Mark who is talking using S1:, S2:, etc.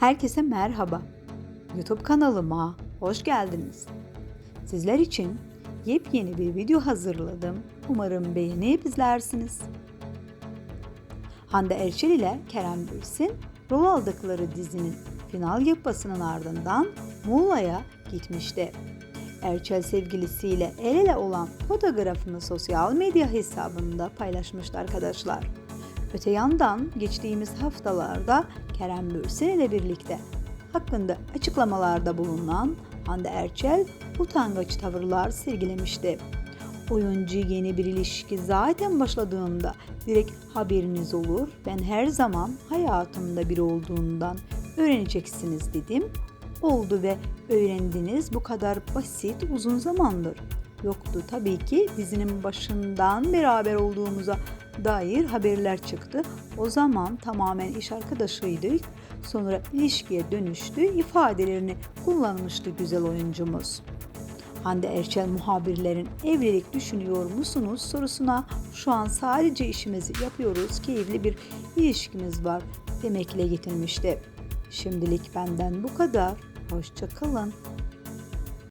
S1: Herkese merhaba. YouTube kanalıma hoş geldiniz. Sizler için yepyeni bir video hazırladım. Umarım beğenip izlersiniz. Hande Erçel ile Kerem Bürsin rol aldıkları dizinin final yapmasının ardından Muğla'ya gitmişti. Erçel sevgilisiyle el ele olan fotoğrafını sosyal medya hesabında paylaşmıştı arkadaşlar. Öte yandan geçtiğimiz haftalarda Kerem Bürsin ile birlikte hakkında açıklamalarda bulunan Hande Erçel utangaç tavırlar sergilemişti. Oyuncu yeni bir ilişki zaten başladığında direkt haberiniz olur. Ben her zaman hayatımda biri olduğundan öğreneceksiniz dedim. Oldu ve öğrendiniz bu kadar basit uzun zamandır. Yoktu tabii ki dizinin başından beraber olduğumuza dair haberler çıktı. O zaman tamamen iş arkadaşıydık. Sonra ilişkiye dönüştü ifadelerini kullanmıştı güzel oyuncumuz. Hande Erçel muhabirlerin evlilik düşünüyor musunuz sorusuna şu an sadece işimizi yapıyoruz, keyifli bir ilişkimiz var demekle getirmişti. Şimdilik benden bu kadar. Hoşça kalın.